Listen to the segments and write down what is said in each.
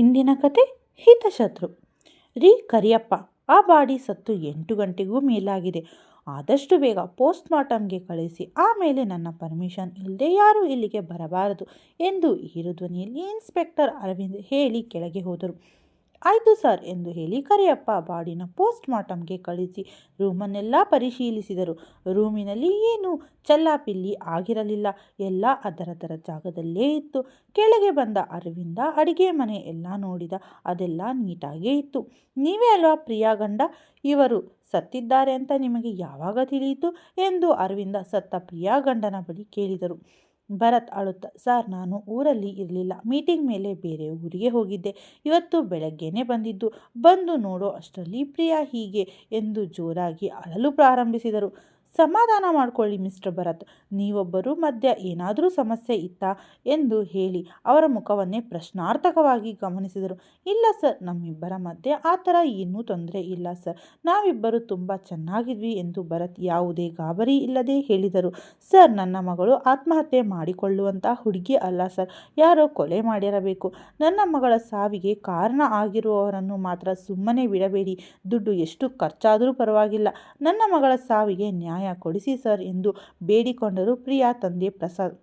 ಇಂದಿನ ಕತೆ ಹಿತಶತ್ರು. ರೀ ಕರಿಯಪ್ಪ, ಆ ಬಾಡಿ ಸತ್ತು ಎಂಟು ಗಂಟೆಗೂ ಮೇಲಾಗಿದೆ. ಆದಷ್ಟು ಬೇಗ ಪೋಸ್ಟ್ ಮಾರ್ಟಮ್ಗೆ ಕಳಿಸಿ, ಆಮೇಲೆ ನನ್ನ ಪರ್ಮಿಷನ್ ಇಲ್ಲದೆ ಯಾರೂ ಇಲ್ಲಿಗೆ ಬರಬಾರದು ಎಂದು ಧ್ವನಿಯಲ್ಲಿ ಇನ್ಸ್ಪೆಕ್ಟರ್ ಅರವಿಂದ್ ಹೇಳಿ ಕೆಳಗೆ ಹೋದರು. ಆಯಿತು ಸರ್ ಎಂದು ಹೇಳಿ ಕರಿಯಪ್ಪ ಬಾಡಿನ ಪೋಸ್ಟ್ ಮಾರ್ಟಮ್ಗೆ ಕಳಿಸಿ ರೂಮನ್ನೆಲ್ಲ ಪರಿಶೀಲಿಸಿದರು. ರೂಮಿನಲ್ಲಿ ಏನು ಚಲ್ಲಾಪಿಲ್ಲಿ ಆಗಿರಲಿಲ್ಲ. ಎಲ್ಲ ಅದರದರ ಜಾಗದಲ್ಲೇ ಇತ್ತು. ಕೆಳಗೆ ಬಂದ ಅರವಿಂದ ಅಡಿಗೆ ಮನೆ ಎಲ್ಲ ನೋಡಿದ. ಅದೆಲ್ಲ ನೀಟಾಗೇ ಇತ್ತು. ನೀವೇ ಅಲ್ವಾ ಪ್ರಿಯಾ ಗಂಡ? ಇವರು ಸತ್ತಿದ್ದಾರೆ ಅಂತ ನಿಮಗೆ ಯಾವಾಗ ತಿಳಿಯಿತು? ಎಂದು ಅರವಿಂದ ಸತ್ತ ಪ್ರಿಯಾ ಗಂಡನ ಬಳಿ ಕೇಳಿದರು. ಭರತ್ ಅಳುತ್ತಾ ಸರ್, ನಾನು ಊರಲ್ಲಿ ಇರಲಿಲ್ಲ. ಮೀಟಿಂಗ್ ಮೇಲೆ ಬೇರೆ ಊರಿಗೆ ಹೋಗಿದ್ದೆ. ಇವತ್ತು ಬೆಳಗ್ಗೆನೆ ಬಂದಿದ್ದು. ಬಂದು ನೋಡೋ ಅಷ್ಟರಲ್ಲಿ ಪ್ರಿಯಾ ಹೀಗೆ ಎಂದು ಜೋರಾಗಿ ಅಳಲು ಪ್ರಾರಂಭಿಸಿದರು. ಸಮಾಧಾನ ಮಾಡಿಕೊಳ್ಳಿ ಮಿಸ್ಟರ್ ಭರತ್. ನೀವೊಬ್ಬರು ಮಧ್ಯ ಏನಾದರೂ ಸಮಸ್ಯೆ ಇತ್ತಾ? ಎಂದು ಹೇಳಿ ಅವರ ಮುಖವನ್ನೇ ಪ್ರಶ್ನಾರ್ಥಕವಾಗಿ ಗಮನಿಸಿದರು. ಇಲ್ಲ ಸರ್, ನಮ್ಮಿಬ್ಬರ ಮಧ್ಯೆ ಆ ಥರ ಏನೂ ತೊಂದರೆ ಇಲ್ಲ ಸರ್. ನಾವಿಬ್ಬರು ತುಂಬ ಚೆನ್ನಾಗಿದ್ವಿ ಎಂದು ಭರತ್ ಯಾವುದೇ ಗಾಬರಿ ಇಲ್ಲದೆ ಹೇಳಿದರು. ಸರ್, ನನ್ನ ಮಗಳು ಆತ್ಮಹತ್ಯೆ ಮಾಡಿಕೊಳ್ಳುವಂಥ ಹುಡುಗಿ ಅಲ್ಲ ಸರ್. ಯಾರೋ ಕೊಲೆ ಮಾಡಿರಬೇಕು. ನನ್ನ ಮಗಳ ಸಾವಿಗೆ ಕಾರಣ ಆಗಿರುವವರನ್ನು ಮಾತ್ರ ಸುಮ್ಮನೆ ಬಿಡಬೇಡಿ. ದುಡ್ಡು ಎಷ್ಟು ಖರ್ಚಾದರೂ ಪರವಾಗಿಲ್ಲ. ನನ್ನ ಮಗಳ ಸಾವಿಗೆ ನ್ಯಾಯ ಕೊಡಿಸಿ ಸರ್ ಎಂದು ಬೇಡಿಕೊಂಡರು ಪ್ರಿಯಾ ತಂದೆ ಪ್ರಸಾದ್.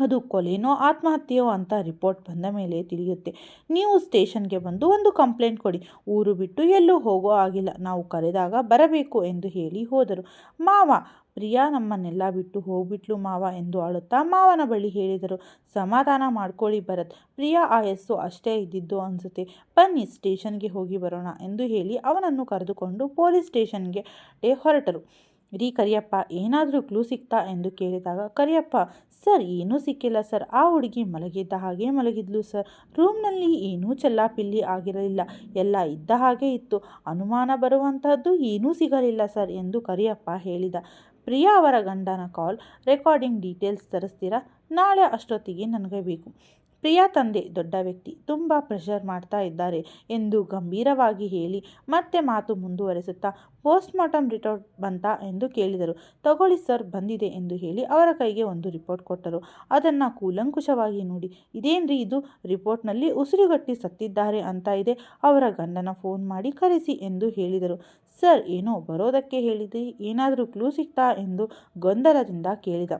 ಅದು ಕೊಲೆನೋ ಆತ್ಮಹತ್ಯೆಯೋ ಅಂತ ರಿಪೋರ್ಟ್ ಬಂದ ಮೇಲೆ ತಿಳಿಯುತ್ತೆ. ನೀವು ಸ್ಟೇಷನ್ಗೆ ಬಂದು ಒಂದು ಕಂಪ್ಲೇಂಟ್ ಕೊಡಿ. ಊರು ಬಿಟ್ಟು ಎಲ್ಲೂ ಹೋಗೋ ಆಗಿಲ್ಲ. ನಾವು ಕರೆದಾಗ ಬರಬೇಕು ಎಂದು ಹೇಳಿ ಹೋದರು. ಮಾವ, ಪ್ರಿಯಾ ನಮ್ಮನ್ನೆಲ್ಲ ಬಿಟ್ಟು ಹೋಗ್ಬಿಟ್ಲು ಮಾವ ಎಂದು ಅಳುತ್ತಾ ಮಾವನ ಬಳಿ ಹೇಳಿದರು. ಸಮಾಧಾನ ಮಾಡ್ಕೊಳ್ಳಿ ಭರತ್. ಪ್ರಿಯಾ ಆಯಸ್ಸು ಅಷ್ಟೇ ಇದ್ದಿದ್ದು ಅನಿಸುತ್ತೆ. ಬನ್ನಿ ಸ್ಟೇಷನ್ಗೆ ಹೋಗಿ ಬರೋಣ ಎಂದು ಹೇಳಿ ಅವನನ್ನು ಕರೆದುಕೊಂಡು ಪೊಲೀಸ್ ಸ್ಟೇಷನ್ಗೆ ಹೊರಟರು. ರೀ ಕರಿಯಪ್ಪ, ಏನಾದರೂ ಕ್ಲೂ ಸಿಕ್ತಾ ಎಂದು ಕೇಳಿದಾಗ, ಕರಿಯಪ್ಪ, ಸರ್, ಏನೂ ಸಿಕ್ಕಿಲ್ಲ ಸರ್. ಆ ಹುಡುಗಿ ಮಲಗಿದ್ದ ಹಾಗೆ ಮಲಗಿದ್ಲು ಸರ್. ರೂಮ್ನಲ್ಲಿ ಏನೂ ಚೆಲ್ಲಾಪಿಲ್ಲಿ ಆಗಿರಲಿಲ್ಲ. ಎಲ್ಲ ಇದ್ದ ಹಾಗೆ ಇತ್ತು. ಅನುಮಾನ ಬರುವಂತಹದ್ದು ಏನೂ ಸಿಗಲಿಲ್ಲ ಸರ್ ಎಂದು ಕರಿಯಪ್ಪ ಹೇಳಿದ. ಪ್ರಿಯಾ ಅವರ ಗಂಡನ ಕಾಲ್ ರೆಕಾರ್ಡಿಂಗ್ ಡೀಟೇಲ್ಸ್ ತರಿಸ್ತೀರಾ? ನಾಳೆ ಅಷ್ಟೊತ್ತಿಗೆ ನನಗೆ ಬೇಕು. ಪ್ರಿಯಾ ತಂದೆ, ದೊಡ್ಡ ವ್ಯಕ್ತಿ, ತುಂಬ ಪ್ರೆಷರ್ ಮಾಡ್ತಾ ಇದ್ದಾರೆ ಎಂದು ಗಂಭೀರವಾಗಿ ಹೇಳಿ ಮತ್ತೆ ಮಾತು ಮುಂದುವರೆಸುತ್ತಾ ಪೋಸ್ಟ್ ಮಾರ್ಟಮ್ ರಿಪೋರ್ಟ್ ಬಂತಾ ಎಂದು ಕೇಳಿದರು. ತಗೊಳ್ಳಿ ಸರ್ ಬಂದಿದೆ ಎಂದು ಹೇಳಿ ಅವರ ಕೈಗೆ ಒಂದು ರಿಪೋರ್ಟ್ ಕೊಟ್ಟರು. ಅದನ್ನು ಕೂಲಂಕುಷವಾಗಿ ನೋಡಿ, ಇದೇನ್ರಿ ಇದು? ರಿಪೋರ್ಟ್ನಲ್ಲಿ ಉಸಿರುಗಟ್ಟಿ ಸತ್ತಿದ್ದಾರೆ ಅಂತ ಇದೆ, ಅವರ ಗಂಡನ ಫೋನ್ ಮಾಡಿ ಕರೆಸಿ ಎಂದು ಹೇಳಿದರು. ಸರ್ ಏನೋ ಬರೋದಕ್ಕೆ ಹೇಳಿದ್ರಿ, ಏನಾದರೂ ಕ್ಲೂ ಸಿಕ್ತಾ ಎಂದು ಗೊಂದಲದಿಂದ ಕೇಳಿದ.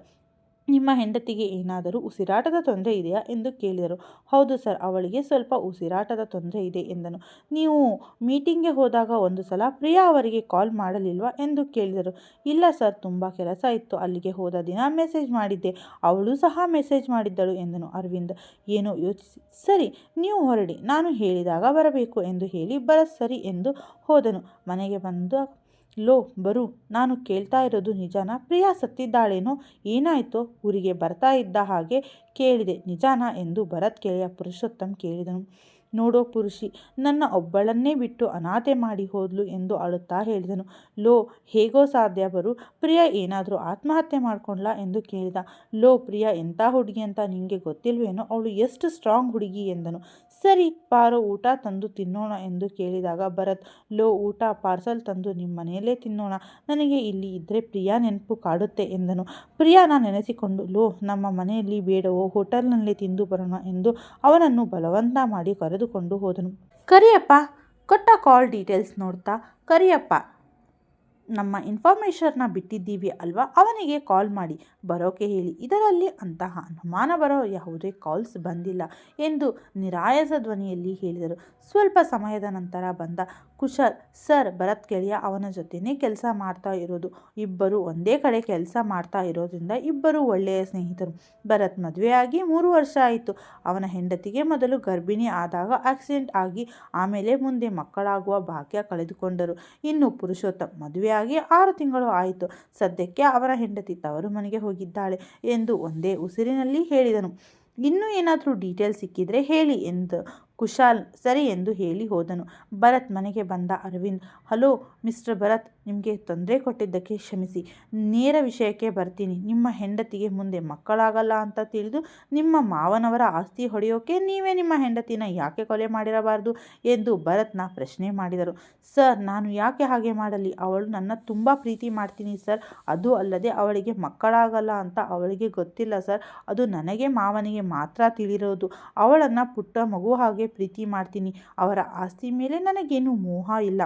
ನಿಮ್ಮ ಹೆಂಡತಿಗೆ ಏನಾದರೂ ಉಸಿರಾಟದ ತೊಂದರೆ ಇದೆಯಾ ಎಂದು ಕೇಳಿದರು. ಹೌದು ಸರ್, ಅವಳಿಗೆ ಸ್ವಲ್ಪ ಉಸಿರಾಟದ ತೊಂದರೆ ಇದೆ ಎಂದನು. ನೀವು ಮೀಟಿಂಗ್ಗೆ ಹೋದಾಗ ಒಂದು ಸಲ ಪ್ರಿಯಾ ಅವರಿಗೆ ಕಾಲ್ ಮಾಡಲಿಲ್ವಾ ಎಂದು ಕೇಳಿದರು. ಇಲ್ಲ ಸರ್, ತುಂಬ ಕೆಲಸ ಇತ್ತು. ಅಲ್ಲಿಗೆ ಹೋದ ದಿನ ಮೆಸೇಜ್ ಮಾಡಿದ್ದೆ. ಅವಳು ಸಹ ಮೆಸೇಜ್ ಮಾಡಿದ್ದಳು ಎಂದನು ಅರವಿಂದ್. ಏನೋ ಯೋಚಿಸಿ? ಸರಿ, ನೀವು ಹೊರಡಿ. ನಾನು ಹೇಳಿದಾಗ ಬರಬೇಕು ಎಂದು ಹೇಳಿ ಬರ ಸರಿ ಎಂದು ಹೋದನು. ಮನೆಗೆ ಬಂದು ಲೋ, ಬರು. ನಾನು ಕೇಳ್ತಾ ಇರೋದು ನಿಜಾನ? ಪ್ರಿಯಾ ಸತ್ತಿದ್ದಾಳೇನೋ? ಏನಾಯಿತೋ? ಊರಿಗೆ ಬರ್ತಾ ಇದ್ದ ಹಾಗೆ ಕೇಳಿದೆ. ನಿಜಾನ ಎಂದು ಭರತ್ ಕೇಳಿಯ ಪುರುಷೋತ್ತಮ್ ಕೇಳಿದನು. ನೋಡೋ ಪುರುಷಿ, ನನ್ನ ಒಬ್ಬಳನ್ನೇ ಬಿಟ್ಟು ಅನಾಥೆ ಮಾಡಿ ಹೋದ್ಲು ಎಂದು ಅಳುತ್ತಾ ಹೇಳಿದನು. ಲೋ, ಹೇಗೋ ಸಾಧ್ಯ ಬರು. ಪ್ರಿಯಾ ಏನಾದರೂ ಆತ್ಮಹತ್ಯೆ ಮಾಡ್ಕೊಂಡ್ಲಾ ಎಂದು ಕೇಳಿದ. ಲೋ, ಪ್ರಿಯಾ ಎಂಥ ಹುಡುಗಿ ಅಂತ ನಿನಗೆ ಗೊತ್ತಿಲ್ವೇನೋ? ಅವಳು ಎಷ್ಟು ಸ್ಟ್ರಾಂಗ್ ಹುಡುಗಿ ಎಂದನು. ಸರಿ, ಪಾರು ಊಟ ತಂದು ತಿನ್ನೋಣ ಎಂದು ಕೇಳಿದಾಗ ಭರತ್, ಲೋ ಊಟ ಪಾರ್ಸಲ್ ತಂದು ನಿಮ್ಮ ಮನೆಯಲ್ಲೇ ತಿನ್ನೋಣ. ನನಗೆ ಇಲ್ಲಿ ಇದ್ದರೆ ಪ್ರಿಯಾ ನೆನಪು ಕಾಡುತ್ತೆ ಎಂದನು. ಪ್ರಿಯಾನ ನೆನೆಸಿಕೊಂಡು, ಲೋ, ನಮ್ಮ ಮನೆಯಲ್ಲಿ ಬೇಡವೋ, ಹೋಟೆಲ್ನಲ್ಲಿ ತಿಂದು ಬರೋಣ ಎಂದು ಅವನನ್ನು ಬಲವಂತ ಮಾಡಿ ಕರೆದುಕೊಂಡು ಹೋದನು. ಕರಿಯಪ್ಪ, ಕೊಟ್ಟ ಕಾಲ್ ಡೀಟೇಲ್ಸ್ ನೋಡ್ತಾ, ಕರಿಯಪ್ಪ ನಮ್ಮ ಇನ್ಫಾರ್ಮೇಷನ್ನ ಬಿಟ್ಟಿದ್ದೀವಿ ಅಲ್ವಾ? ಅವನಿಗೆ ಕಾಲ್ ಮಾಡಿ. ಬರೋಕೆ ಹೇಳಿ. ಇದರಲ್ಲಿ ಅಂತಹ ಅನುಮಾನ ಬರೋ ಯಾವುದೇ ಕಾಲ್ಸ್ ಬಂದಿಲ್ಲ ಎಂದು ನಿರಾಯಸ ಧ್ವನಿಯಲ್ಲಿ ಹೇಳಿದರು. ಸ್ವಲ್ಪ ಸಮಯದ ನಂತರ ಬಂದ ಕುಶಲ್, ಸರ್ ಭರತ್ ಗೆಳೆಯ ಅವನ ಜೊತೆನೇ ಕೆಲಸ ಮಾಡ್ತಾ ಇರೋದು. ಇಬ್ಬರು ಒಂದೇ ಕಡೆ ಕೆಲಸ ಮಾಡ್ತಾ ಇರೋದ್ರಿಂದ ಇಬ್ಬರು ಒಳ್ಳೆಯ ಸ್ನೇಹಿತರು. ಭರತ್ ಮದುವೆಯಾಗಿ ಮೂರು ವರ್ಷ ಆಯಿತು. ಅವನ ಹೆಂಡತಿಗೆ ಮೊದಲು ಗರ್ಭಿಣಿ ಆದಾಗ ಆಕ್ಸಿಡೆಂಟ್ ಆಗಿ ಆಮೇಲೆ ಮುಂದೆ ಮಕ್ಕಳಾಗುವ ಭಾಗ್ಯ ಕಳೆದುಕೊಂಡರು. ಇನ್ನು ಪುರುಷೋತ್ತಮ್ ಮದುವೆಯಾಗಿ ಆರು ತಿಂಗಳು ಆಯಿತು. ಸದ್ಯಕ್ಕೆ ಅವರ ಹೆಂಡತಿ ತವರು ಮನೆಗೆ ಹೋಗಿದ್ದಾಳೆ ಎಂದು ಒಂದೇ ಉಸಿರಿನಲ್ಲಿ ಹೇಳಿದನು. ಇನ್ನೂ ಏನಾದರೂ ಡೀಟೇಲ್ಸ್ ಸಿಕ್ಕಿದರೆ ಹೇಳಿ ಎಂದು ಕುಶಾಲ್ ಸರಿ ಎಂದು ಹೇಳಿ ಹೋದನು. ಭರತ್ ಮನೆಗೆ ಬಂದ ಅರವಿಂದ್, ಹಲೋ, ಮಿಸ್ಟರ್ ಭರತ್, ನಿಮಗೆ ತೊಂದರೆ ಕೊಟ್ಟಿದ್ದಕ್ಕೆ ಕ್ಷಮಿಸಿ. ನೇರ ವಿಷಯಕ್ಕೆ ಬರ್ತೀನಿ. ನಿಮ್ಮ ಹೆಂಡತಿಗೆ ಮುಂದೆ ಮಕ್ಕಳಾಗಲ್ಲ ಅಂತ ತಿಳಿದು ನಿಮ್ಮ ಮಾವನವರ ಆಸ್ತಿ ಹೊಡೆಯೋಕೆ ನೀವೇ ನಿಮ್ಮ ಹೆಂಡತಿನ ಯಾಕೆ ಕೊಲೆ ಮಾಡಿರಬಾರದು? ಎಂದು ಭರತ್ನ ಪ್ರಶ್ನೆ ಮಾಡಿದರು. ಸರ್, ನಾನು ಯಾಕೆ ಹಾಗೆ ಮಾಡಲಿ? ಅವಳು ನನ್ನ ತುಂಬ ಪ್ರೀತಿ ಮಾಡ್ತೀನಿ ಸರ್. ಅದು ಅಲ್ಲದೆ ಅವಳಿಗೆ ಮಕ್ಕಳಾಗಲ್ಲ ಅಂತ ಅವಳಿಗೆ ಗೊತ್ತಿಲ್ಲ ಸರ್. ಅದು ನನಗೆ ಮಾವನಿಗೆ ಮಾತ್ರ ತಿಳಿರೋದು. ಅವಳನ್ನು ಪುಟ್ಟ ಮಗು ಹಾಗೆ ಪ್ರೀತಿ ಮಾಡ್ತೀನಿ. ಅವರ ಆಸ್ತಿ ಮೇಲೆ ನನಗೇನು ಮೋಹ ಇಲ್ಲ.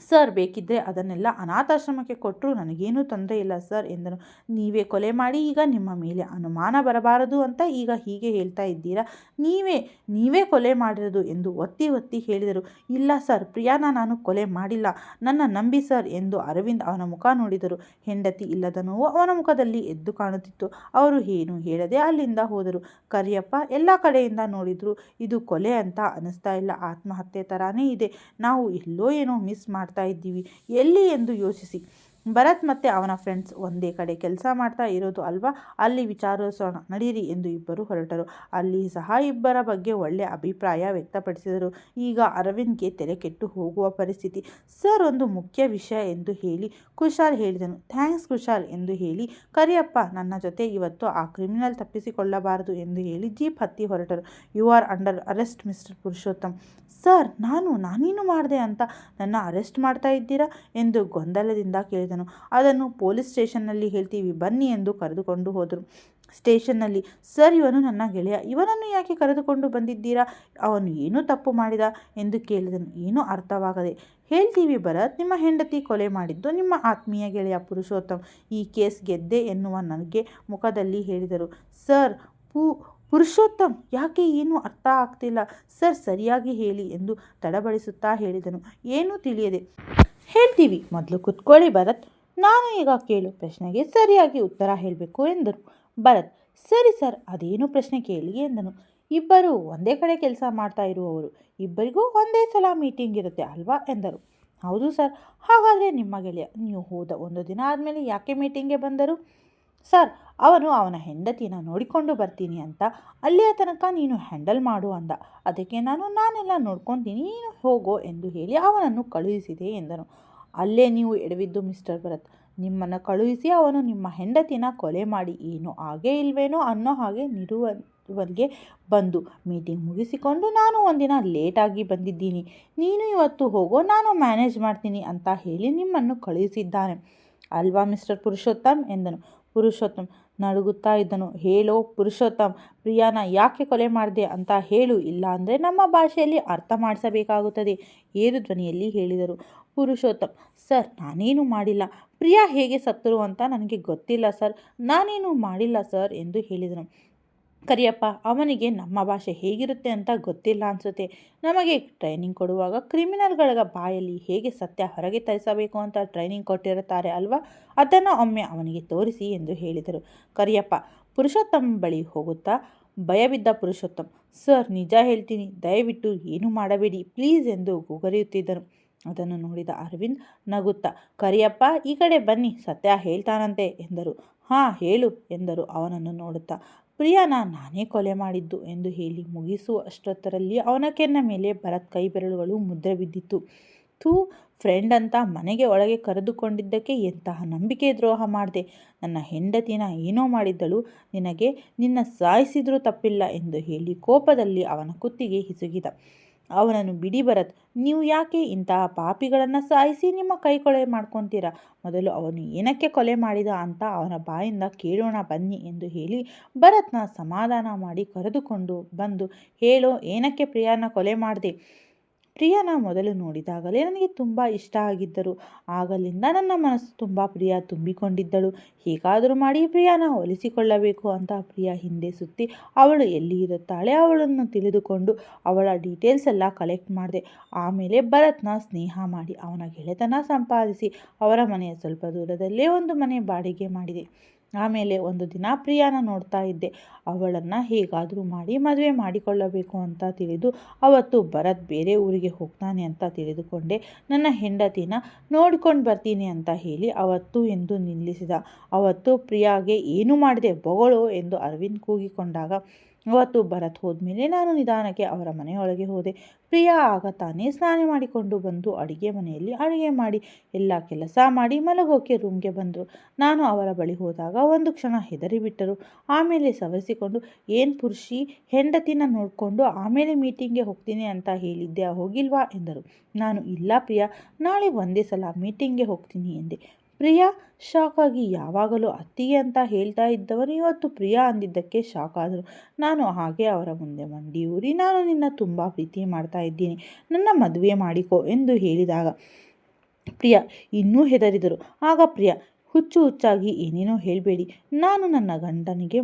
ಸರ್ ಬೇಕಿದ್ದರೆ ಅದನ್ನೆಲ್ಲ ಅನಾಥಾಶ್ರಮಕ್ಕೆ ಕೊಟ್ಟರು ನನಗೇನೂ ತೊಂದರೆ ಇಲ್ಲ ಸರ್ ಎಂದನು ನೀವೇ ಕೊಲೆ ಮಾಡಿ ಈಗ ನಿಮ್ಮ ಮೇಲೆ ಅನುಮಾನ ಬರಬಾರದು ಅಂತ ಈಗ ಹೀಗೆ ಹೇಳ್ತಾ ಇದ್ದೀರಾ? ನೀವೇ ನೀವೇ ಕೊಲೆ ಮಾಡಿರೋದು ಎಂದು ಒತ್ತಿ ಒತ್ತಿ ಹೇಳಿದರು. ಇಲ್ಲ ಸರ್, ಪ್ರಿಯಾನ ನಾನು ಕೊಲೆ ಮಾಡಿಲ್ಲ. ನನ್ನ ನಂಬಿ ಸರ್ ಎಂದು ಅರವಿಂದ್ ಅವನ ಮುಖ ನೋಡಿದರು. ಹೆಂಡತಿ ಇಲ್ಲದ ನೋವು ಅವನ ಮುಖದಲ್ಲಿ ಎದ್ದು ಕಾಣುತ್ತಿತ್ತು. ಅವರು ಏನು ಹೇಳದೆ ಅಲ್ಲಿಂದ ಹೋದರು. ಕರಿಯಪ್ಪ ಎಲ್ಲ ಕಡೆಯಿಂದ ನೋಡಿದರು, ಇದು ಕೊಲೆ ಅಂತ ಅನಿಸ್ತಾ ಇಲ್ಲ. ಆತ್ಮಹತ್ಯೆ ಥರಾನೇ ಇದೆ. ನಾವು ಎಲ್ಲೋ ಏನೋ ಮಿಸ್ ಮಾಡ್ತಾ ಇದ್ದೀವಿ. ಎಲ್ಲಿ ಎಂದು ಯೋಚಿಸಿ. ಭರತ್ ಮತ್ತು ಅವನ ಫ್ರೆಂಡ್ಸ್ ಒಂದೇ ಕಡೆ ಕೆಲಸ ಮಾಡ್ತಾ ಇರೋದು ಅಲ್ವಾ? ಅಲ್ಲಿ ವಿಚಾರಿಸೋಣ, ನಡೀರಿ ಎಂದು ಇಬ್ಬರು ಹೊರಟರು. ಅಲ್ಲಿ ಸಹ ಇಬ್ಬರ ಬಗ್ಗೆ ಒಳ್ಳೆಯ ಅಭಿಪ್ರಾಯ ವ್ಯಕ್ತಪಡಿಸಿದರು. ಈಗ ಅರವಿಂದ್ಗೆ ತೆರೆ ಕೆಟ್ಟು ಹೋಗುವ ಪರಿಸ್ಥಿತಿ. ಸರ್, ಒಂದು ಮುಖ್ಯ ವಿಷಯ ಎಂದು ಹೇಳಿ, ಕುಶಾಲ್ ಹೇಳಿದನು. ಥ್ಯಾಂಕ್ಸ್ ಕುಶಾಲ್, ಎಂದು ಹೇಳಿ, ಕರಿಯಪ್ಪ, ನನ್ನ ಜೊತೆ ಇವತ್ತು ಆ ಕ್ರಿಮಿನಲ್ ತಪ್ಪಿಸಿಕೊಳ್ಳಬಾರದು, ಎಂದು ಹೇಳಿ ಜೀಪ್ ಹತ್ತಿ ಹೊರಟರು. You are under arrest, mister Purushottam. Sir, ನಾನು ನಾನೇನು ಮಾಡಿದೆ ಅಂತ ನನ್ನ ಅರೆಸ್ಟ್ ಮಾಡ್ತಾ ಇದ್ದೀರಾ? ಎಂದು ಗೊಂದಲದಿಂದ ಕೇಳಿದನು ಅದನ್ನು ಪೊಲೀಸ್ ಸ್ಟೇಷನ್ನಲ್ಲಿ ಹೇಳ್ತೀವಿ, ಬನ್ನಿ ಎಂದು ಕರೆದುಕೊಂಡು ಹೋದರು. ಸ್ಟೇಷನ್ನಲ್ಲಿ, ಸರ್, ಇವನು ನನ್ನ ಗೆಳೆಯ. ಇವನನ್ನು ಯಾಕೆ ಕರೆದುಕೊಂಡು ಬಂದಿದ್ದೀರಾ? ಅವನು ಏನು ತಪ್ಪು ಮಾಡಿದ? ಎಂದು ಕೇಳಿದನು. ಏನೂ ಅರ್ಥವಾಗದೆ, ಹೇಳ್ತೀವಿ ಭರತ್, ನಿಮ್ಮ ಹೆಂಡತಿ ಕೊಲೆ ಮಾಡಿದ್ದು ನಿಮ್ಮ ಆತ್ಮೀಯ ಗೆಳೆಯ ಪುರುಷೋತ್ತಮ್. ಈ ಕೇಸ್ ಗೆದ್ದೆ ಎನ್ನುವ ನನಗೆ ಮುಖದಲ್ಲಿ ಹೇಳಿದರು. ಸರ್, ಪೂ, ಪುರುಷೋತ್ತಮ್, ಯಾಕೆ ಏನೂ ಅರ್ಥ ಆಗ್ತಿಲ್ಲ? ಸರ್, ಸರಿಯಾಗಿ ಹೇಳಿ ಎಂದು ತಡಬಡಿಸುತ್ತಾ ಹೇಳಿದನು. ಏನೂ ತಿಳಿಯದೆ? ಹೇಳ್ತೀವಿ. ಮೊದಲು ಕುತ್ಕೊಳ್ಳಿ ಭರತ್. ನಾನು ಈಗ ಕೇಳು ಪ್ರಶ್ನೆಗೆ ಸರಿಯಾಗಿ ಉತ್ತರ ಹೇಳಬೇಕು ಎಂದರು. ಭರತ್, ಸರಿ ಸರ್, ಅದೇನು ಪ್ರಶ್ನೆ ಕೇಳಿ ಎಂದನು. ಇಬ್ಬರು ಒಂದೇ ಕಡೆ ಕೆಲಸ ಮಾಡ್ತಾ ಇರುವವರು. ಇಬ್ಬರಿಗೂ ಒಂದೇ ಸಲ ಮೀಟಿಂಗ್ ಇರುತ್ತೆ ಅಲ್ವಾ ಎಂದರು. ಹೌದು ಸರ್, ಹಾಗಾದರೆ ನಿಮ್ಮ ಗೆಳೆಯ, ನೀವು ಹೋದ ಒಂದು ದಿನ ಆದಮೇಲೆ ಯಾಕೆ ಮೀಟಿಂಗ್ಗೆ ಬಂದರು? ಸರ್, ಅವನು ಅವನ ಹೆಂಡತಿನ ನೋಡಿಕೊಂಡು ಬರ್ತೀನಿ ಅಂತ ಅಲ್ಲಿಯ ತನಕ ನೀನು ಹ್ಯಾಂಡಲ್ ಮಾಡು ಅಂದ. ಅದಕ್ಕೆ ನಾನು, ನಾನೆಲ್ಲ ನೋಡ್ಕೊತೀನಿ, ನೀನು ಹೋಗೋ ಎಂದು ಹೇಳಿ ಅವನನ್ನು ಕಳುಹಿಸಿದೆ ಎಂದನು. ಅಲ್ಲೇ ನೀವು ಎಡವಿದ್ದು ಮಿಸ್ಟರ್ ಭರತ್. ನಿಮ್ಮನ್ನು ಕಳುಹಿಸಿ ಅವನು ನಿಮ್ಮ ಹೆಂಡತಿನ ಕೊಲೆ ಮಾಡಿ ಏನು ಹಾಗೇ ಇಲ್ವೇನೋ ಅನ್ನೋ ಹಾಗೆ ನಿರುವವರಿಗೆ ಬಂದು ಮೀಟಿಂಗ್ ಮುಗಿಸಿಕೊಂಡು ನಾನು ಒಂದಿನ ಲೇಟಾಗಿ ಬಂದಿದ್ದೀನಿ. ನೀನು ಇವತ್ತು ಹೋಗೋ, ನಾನು ಮ್ಯಾನೇಜ್ ಮಾಡ್ತೀನಿ ಅಂತ ಹೇಳಿ ನಿಮ್ಮನ್ನು ಕಳುಹಿಸಿದ್ದಾನೆ. ಅಲ್ವಾ ಮಿಸ್ಟರ್ ಪುರುಷೋತ್ತಮ್ ಎಂದನು. ಪುರುಷೋತ್ತಮ್ ನಡುಗುತ್ತಾ ಇದ್ದನು. ಹೇಳೋ ಪುರುಷೋತ್ತಮ್, ಪ್ರಿಯಾನ ಯಾಕೆ ಕೊಲೆ ಮಾಡಿದೆ ಅಂತ ಹೇಳು. ಇಲ್ಲ ಅಂದರೆ ನಮ್ಮ ಭಾಷೆಯಲ್ಲಿ ಅರ್ಥ ಮಾಡಿಸಬೇಕಾಗುತ್ತದೆ, ಏರು ಧ್ವನಿಯಲ್ಲಿ ಹೇಳಿದರು. ಪುರುಷೋತ್ತಮ್, ಸರ್, ನಾನೇನು ಮಾಡಿಲ್ಲ. ಪ್ರಿಯಾ ಹೇಗೆ ಸತ್ತರು ಅಂತ ನನಗೆ ಗೊತ್ತಿಲ್ಲ ಸರ್. ನಾನೇನು ಮಾಡಿಲ್ಲ ಸರ್ ಎಂದು ಹೇಳಿದನು. ಕರಿಯಪ್ಪ, ಅವನಿಗೆ ನಮ್ಮ ಭಾಷೆ ಹೇಗಿರುತ್ತೆ ಅಂತ ಗೊತ್ತಿಲ್ಲ ಅನಿಸುತ್ತೆ. ನಮಗೆ ಟ್ರೈನಿಂಗ್ ಕೊಡುವಾಗ ಕ್ರಿಮಿನಲ್ಗಳ ಬಾಯಲ್ಲಿ ಹೇಗೆ ಸತ್ಯ ಹೊರಗೆ ತರಿಸಬೇಕು ಅಂತ ಟ್ರೈನಿಂಗ್ ಕೊಟ್ಟಿರುತ್ತಾರೆ ಅಲ್ವಾ? ಅದನ್ನು ಒಮ್ಮೆ ಅವನಿಗೆ ತೋರಿಸಿ ಎಂದು ಹೇಳಿದರು. ಕರಿಯಪ್ಪ, ಪುರುಷೋತ್ತಮ ಬಳಿ ಹೋಗುತ್ತಾ? ಭಯಬಿದ್ದ ಪುರುಷೋತ್ತಮ್, ಸರ್, ನಿಜ ಹೇಳ್ತೀನಿ, ದಯವಿಟ್ಟು ಏನು ಮಾಡಬೇಡಿ ಪ್ಲೀಸ್ ಎಂದು ಗುಗರಿಯುತ್ತಿದ್ದರು. ಅದನ್ನು ನೋಡಿದ ಅರವಿಂದ್ ನಗುತ್ತಾ, ಕರಿಯಪ್ಪ, ಈ ಕಡೆ ಬನ್ನಿ, ಸತ್ಯ ಹೇಳ್ತಾನಂತೆ ಎಂದರು. ಹಾಂ, ಹೇಳು ಎಂದರು ಅವನನ್ನು ನೋಡುತ್ತಾ. ಪ್ರಿಯಾನ ನಾನೇ ಕೊಲೆ ಮಾಡಿದ್ದು ಎಂದು ಹೇಳಿ ಮುಗಿಸುವ ಅಷ್ಟೊತ್ತರಲ್ಲಿ ಅವನ ಕೆನ್ನ ಮೇಲೆ ಭರತ್ ಕೈ ಬೆರಳುಗಳು ಮುದ್ರೆ ಬಿದ್ದಿತ್ತು. ತೂ ಫ್ರೆಂಡ್ ಅಂತ ಮನೆಗೆ ಒಳಗೆ ಕರೆದುಕೊಂಡಿದ್ದಕ್ಕೆ ಎಂತಹ ನಂಬಿಕೆ ದ್ರೋಹ ಮಾಡಿದೆ? ನನ್ನ ಹೆಂಡತಿನ ಏನೋ ಮಾಡಿದ್ದಳು, ನಿನಗೆ ನಿನ್ನ ಸಾಯಿಸಿದ್ರೂ ತಪ್ಪಿಲ್ಲ ಎಂದು ಹೇಳಿ ಕೋಪದಲ್ಲಿ ಅವನ ಕುತ್ತಿಗೆ ಹಿಸುಗಿದ. ಅವನನ್ನು ಬಿಡಿ ಬರತ್ ನೀವು ಯಾಕೆ ಇಂತಹ ಪಾಪಿಗಳನ್ನು ಸಾಯಿಸಿ ನಿಮ್ಮ ಕೈ ಕೊಳೆ ಮಾಡ್ಕೊತೀರಾ? ಮೊದಲು ಅವನು ಏನಕ್ಕೆ ಕೊಲೆ ಮಾಡಿದ ಅಂತ ಅವನ ಬಾಯಿಂದ ಕೇಳೋಣ ಬನ್ನಿ ಎಂದು ಹೇಳಿ ಭರತ್ನ ಸಮಾಧಾನ ಮಾಡಿ ಕರೆದುಕೊಂಡು ಬಂದು, ಹೇಳೋ, ಏನಕ್ಕೆ ಪ್ರಿಯಾನ ಕೊಲೆ ಮಾಡಿದೆ? ಪ್ರಿಯನ ಮೊದಲು ನೋಡಿದಾಗಲೇ ನನಗೆ ತುಂಬ ಇಷ್ಟ ಆಗಿದ್ದರು. ಆಗಲಿಂದ ನನ್ನ ಮನಸ್ಸು ತುಂಬ ಪ್ರಿಯ ತುಂಬಿಕೊಂಡಿದ್ದಳು. ಹೇಗಾದರೂ ಮಾಡಿ ಪ್ರಿಯನ ಒಲಿಸಿಕೊಳ್ಳಬೇಕು ಅಂತ ಪ್ರಿಯ ಹಿಂದೆ ಸುತ್ತಿ ಅವಳು ಎಲ್ಲಿ ಇರುತ್ತಾಳೆ ಅವಳನ್ನು ತಿಳಿದುಕೊಂಡು ಅವಳ ಡೀಟೇಲ್ಸ್ ಎಲ್ಲ ಕಲೆಕ್ಟ್ ಮಾಡಿದೆ. ಆಮೇಲೆ ಭರತ್ನ ಸ್ನೇಹ ಮಾಡಿ ಅವನ ಗೆಳೆತನ ಸಂಪಾದಿಸಿ ಅವರ ಮನೆಯ ಸ್ವಲ್ಪ ದೂರದಲ್ಲೇ ಒಂದು ಮನೆ ಬಾಡಿಗೆ ಮಾಡಿದೆ. ಆಮೇಲೆ ಒಂದು ದಿನ ಪ್ರಿಯಾನ ನೋಡ್ತಾ ಇದ್ದೆ. ಅವಳನ್ನು ಹೇಗಾದರೂ ಮಾಡಿ ಮದುವೆ ಮಾಡಿಕೊಳ್ಳಬೇಕು ಅಂತ ತಿಳಿದು ಅವತ್ತು ಭರತ್ ಬೇರೆ ಊರಿಗೆ ಹೋಗ್ತಾನೆ ಅಂತ ತಿಳಿದುಕೊಂಡೆ. ನನ್ನ ಹೆಂಡತಿನ ನೋಡ್ಕೊಂಡು ಬರ್ತೀನಿ ಅಂತ ಹೇಳಿ ಅವತ್ತು ಎಂದು ನಿಲ್ಲಿಸಿದ. ಅವತ್ತು ಪ್ರಿಯಾಗೆ ಏನು ಮಾಡಿದೆ ಬೊಗಳು ಎಂದು ಅರವಿಂದ್ ಕೂಗಿಕೊಂಡಾಗ ಅವತ್ತು ಭರತ್ ಹೋದ್ಮೇಲೆ ನಾನು ನಿಧಾನಕ್ಕೆ ಅವರ ಮನೆಯೊಳಗೆ ಹೋದೆ. ಪ್ರಿಯಾ ಆಗ ತಾನೇ ಸ್ನಾನ ಮಾಡಿಕೊಂಡು ಬಂದು ಅಡುಗೆ ಮನೆಯಲ್ಲಿ ಅಡುಗೆ ಮಾಡಿ ಎಲ್ಲ ಕೆಲಸ ಮಾಡಿ ಮಲಗೋಕೆ ರೂಮ್ಗೆ ಬಂದರು. ನಾನು ಅವರ ಬಳಿ ಹೋದಾಗ ಒಂದು ಕ್ಷಣ ಹೆದರಿಬಿಟ್ಟರು. ಆಮೇಲೆ ಸವರಿಸಿಕೊಂಡು, ಏನು ಪುರುಷಿ, ಹೆಂಡತಿನ ನೋಡಿಕೊಂಡು ಆಮೇಲೆ ಮೀಟಿಂಗ್ಗೆ ಹೋಗ್ತೀನಿ ಅಂತ ಹೇಳಿದ್ದೆ ಹೋಗಿಲ್ವಾ? ಎಂದರು. ನಾನು ಇಲ್ಲ ಪ್ರಿಯಾ, ನಾಳೆ ಒಂದೇ ಸಲ ಮೀಟಿಂಗ್ಗೆ ಹೋಗ್ತೀನಿ ಎಂದೆ. ಪ್ರಿಯಾ ಶಾಕ್ ಆಗಿ ಯಾವಾಗಲೂ ಅತ್ತಿಗೆ ಅಂತ ಹೇಳ್ತಾ ಇದ್ದವರು ಇವತ್ತು ಪ್ರಿಯಾ ಅಂದಿದ್ದಕ್ಕೆ ಶಾಕ್ ಆದರು ನಾನು ಹಾಗೆ ಅವರ ಮುಂದೆ ಮಂಡಿ ಊರಿ ನಾನು ನಿನ್ನ ತುಂಬ ಪ್ರೀತಿ ಮಾಡ್ತಾ ಇದ್ದೀನಿ, ನನ್ನ ಮದುವೆ ಮಾಡಿಕೊ ಎಂದು ಹೇಳಿದಾಗ ಪ್ರಿಯಾ ಇನ್ನೂ ಹೆದರಿದರು. ಆಗ ಪ್ರಿಯಾ, ಹುಚ್ಚು ಹುಚ್ಚಾಗಿ ಏನೇನೋ ಹೇಳಬೇಡಿ, ನಾನು ನನ್ನ ಗಂಡನಿಗೆ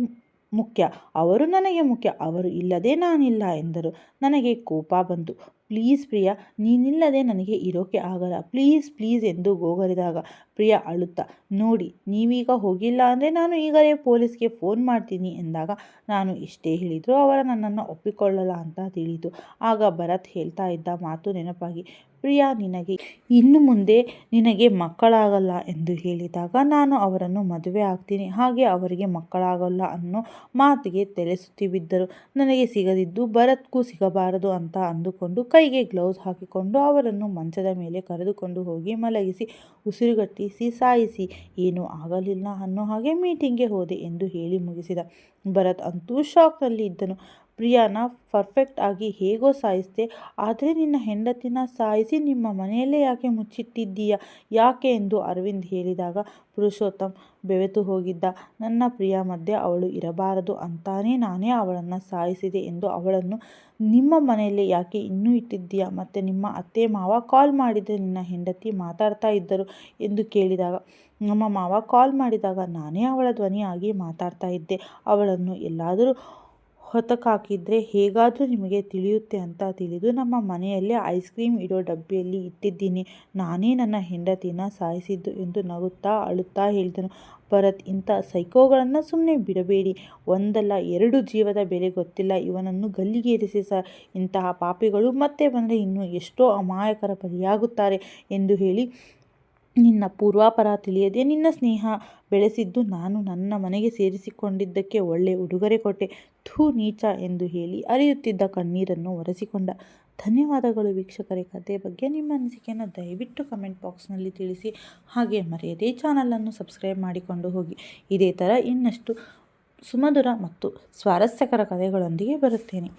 ಮುಖ್ಯ, ಅವರು ನನಗೆ ಮುಖ್ಯ, ಅವರು ಇಲ್ಲದೆ ನಾನಿಲ್ಲ ಎಂದರು. ನನಗೆ ಕೋಪ ಬಂತು. ಪ್ಲೀಸ್ ಪ್ರಿಯಾ, ನೀನಿಲ್ಲದೆ ನನಗೆ ಇರೋಕೆ ಆಗಲ್ಲ. ಪ್ಲೀಸ್ ಪ್ಲೀಸ್ ಎಂದು ಗೋಗರಿದಾಗ ಪ್ರಿಯಾ ಅಳುತ್ತಾ, ನೋಡಿ, ನೀವೀಗ ಹೋಗಿಲ್ಲ ಅಂದರೆ ನಾನು ಈಗಲೇ ಪೊಲೀಸ್ಗೆ ಫೋನ್ ಮಾಡ್ತೀನಿ ಎಂದಾಗ ನಾನು ಇಷ್ಟೇ ಹೇಳಿದರೂ ಅವರ ನನ್ನನ್ನು ಒಪ್ಪಿಕೊಳ್ಳಲ್ಲ ಅಂತ ತಿಳಿದು ಆಗ ಭರತ್ ಹೇಳ್ತಾ ಇದ್ದ ಮಾತು ನೆನಪಾಗಿ, ಪ್ರಿಯಾ, ನಿನಗೆ ಇನ್ನು ಮುಂದೆ ನಿನಗೆ ಮಕ್ಕಳಾಗಲ್ಲ ಎಂದು ಹೇಳಿದಾಗ ನಾನು ಅವರನ್ನು ಮದುವೆ ಆಗ್ತೀನಿ. ಹಾಗೆ ಅವರಿಗೆ ಮಕ್ಕಳಾಗಲ್ಲ ಅನ್ನೋ ಮಾತಿಗೆ ತಲೆ ಬಿದ್ದರು ನನಗೆ ಸಿಗದಿದ್ದು ಭರತ್ಗೂ ಸಿಗಬಾರದು ಅಂತ ಅಂದುಕೊಂಡು ಕೈಗೆ ಗ್ಲೌಸ್ ಹಾಕಿಕೊಂಡು ಅವರನ್ನು ಮಂಚದ ಮೇಲೆ ಕರೆದುಕೊಂಡು ಹೋಗಿ ಮಲಗಿಸಿ ಉಸಿರುಗಟ್ಟಿಸಿ ಸಾಯಿಸಿ ಏನೂ ಆಗಲಿಲ್ಲ ಅನ್ನೋ ಹಾಗೆ ಮೀಟಿಂಗ್ಗೆ ಹೋದೆ ಎಂದು ಹೇಳಿ ಮುಗಿಸಿದ. ಭರತ್ ಅಂತೂ ಶಾಕ್ನಲ್ಲಿ ಇದ್ದನು ಪ್ರಿಯಾನ ಪರ್ಫೆಕ್ಟ್ ಆಗಿ ಹೇಗೋ ಸಾಯಿಸಿದೆ, ಆದರೆ ನಿನ್ನ ಹೆಂಡತಿನ ಸಾಯಿಸಿ ನಿಮ್ಮ ಮನೆಯಲ್ಲೇ ಯಾಕೆ ಮುಚ್ಚಿಟ್ಟಿದ್ದೀಯ? ಯಾಕೆ ಎಂದು ಅರವಿಂದ್ ಹೇಳಿದಾಗ, ಪುರುಷೋತ್ತಮ್ ಬೆವೆತು ಹೋಗಿದ್ದ. ನನ್ನ ಪ್ರಿಯ ಮಧ್ಯೆ ಅವಳು ಇರಬಾರದು ಅಂತಾನೇ ನಾನೇ ಅವಳನ್ನು ಸಾಯಿಸಿದೆ ಎಂದು ಅವಳನ್ನು, ನಿಮ್ಮ ಮನೆಯಲ್ಲೇ ಯಾಕೆ ಇನ್ನೂ ಇಟ್ಟಿದ್ದೀಯ? ಮತ್ತು ನಿಮ್ಮ ಅತ್ತೆ ಮಾವ ಕಾಲ್ ಮಾಡಿದರೆ ನಿನ್ನ ಹೆಂಡತಿ ಮಾತಾಡ್ತಾ ಇದ್ದರು ಎಂದು ಕೇಳಿದಾಗ, ನಮ್ಮ ಮಾವ ಕಾಲ್ ಮಾಡಿದಾಗ ನಾನೇ ಅವಳ ಧ್ವನಿಯಾಗಿ ಮಾತಾಡ್ತಾ ಇದ್ದೆ. ಅವಳನ್ನು ಎಲ್ಲಾದರೂ ಹೊತಕಾಕಿದ್ರೆ ಹೇಗಾದರೂ ನಿಮಗೆ ತಿಳಿಯುತ್ತೆ ಅಂತ ತಿಳಿದು ನಮ್ಮ ಮನೆಯಲ್ಲಿ ಐಸ್ ಕ್ರೀಮ್ ಇಡೋ ಡಬ್ಬಿಯಲ್ಲಿ ಇಟ್ಟಿದ್ದೀನಿ. ನಾನೇ ನನ್ನ ಹೆಂಡತಿನ ಸಾಯಿಸಿದ್ದು ಎಂದು ನಗುತ್ತಾ ಅಳುತ್ತಾ ಹೇಳಿದನು ಭರತ್, ಇಂಥ ಸೈಕೋಗಳನ್ನು ಸುಮ್ಮನೆ ಬಿಡಬೇಡಿ. ಒಂದಲ್ಲ ಎರಡು ಜೀವದ ಬೆಲೆ ಗೊತ್ತಿಲ್ಲ. ಇವನನ್ನು ಗಲ್ಲಿಗೇರಿಸಿ ಸ ಇಂತಹ ಪಾಪಿಗಳು ಮತ್ತೆ ಬಂದರೆ ಇನ್ನೂ ಎಷ್ಟೋ ಅಮಾಯಕರ ಬಲಿಯಾಗುತ್ತಾರೆ ಎಂದು ಹೇಳಿ ನಿನ್ನ ಪೂರ್ವಾಪರ ತಿಳಿಯದೆ ನಿನ್ನ ಸ್ನೇಹ ಬೆಳೆಸಿದ್ದು ನಾನು ನನ್ನ ಮನೆಗೆ ಸೇರಿಸಿಕೊಂಡಿದ್ದಕ್ಕೆ ಒಳ್ಳೆ ಉಡುಗೊರೆ ಕೊಟ್ಟೆ. ಥೂ ನೀಚ ಎಂದು ಹೇಳಿ ಅರಿಯುತ್ತಿದ್ದ ಕಣ್ಣೀರನ್ನು ಒರೆಸಿಕೊಂಡ. ಧನ್ಯವಾದಗಳು ವೀಕ್ಷಕರೇ. ಕಥೆ ಬಗ್ಗೆ ನಿಮ್ಮ ಅನಿಸಿಕೆಯನ್ನು ದಯವಿಟ್ಟು ಕಮೆಂಟ್ ಬಾಕ್ಸ್ನಲ್ಲಿ ತಿಳಿಸಿ. ಹಾಗೆ ಮರೆಯದೆ ಚಾನಲನ್ನು ಸಬ್ಸ್ಕ್ರೈಬ್ ಮಾಡಿಕೊಂಡು ಹೋಗಿ. ಇದೇ ಥರ ಇನ್ನಷ್ಟು ಸುಮಧುರ ಮತ್ತು ಸ್ವಾರಸ್ಯಕರ ಕಥೆಗಳೊಂದಿಗೆ ಬರುತ್ತೇನೆ.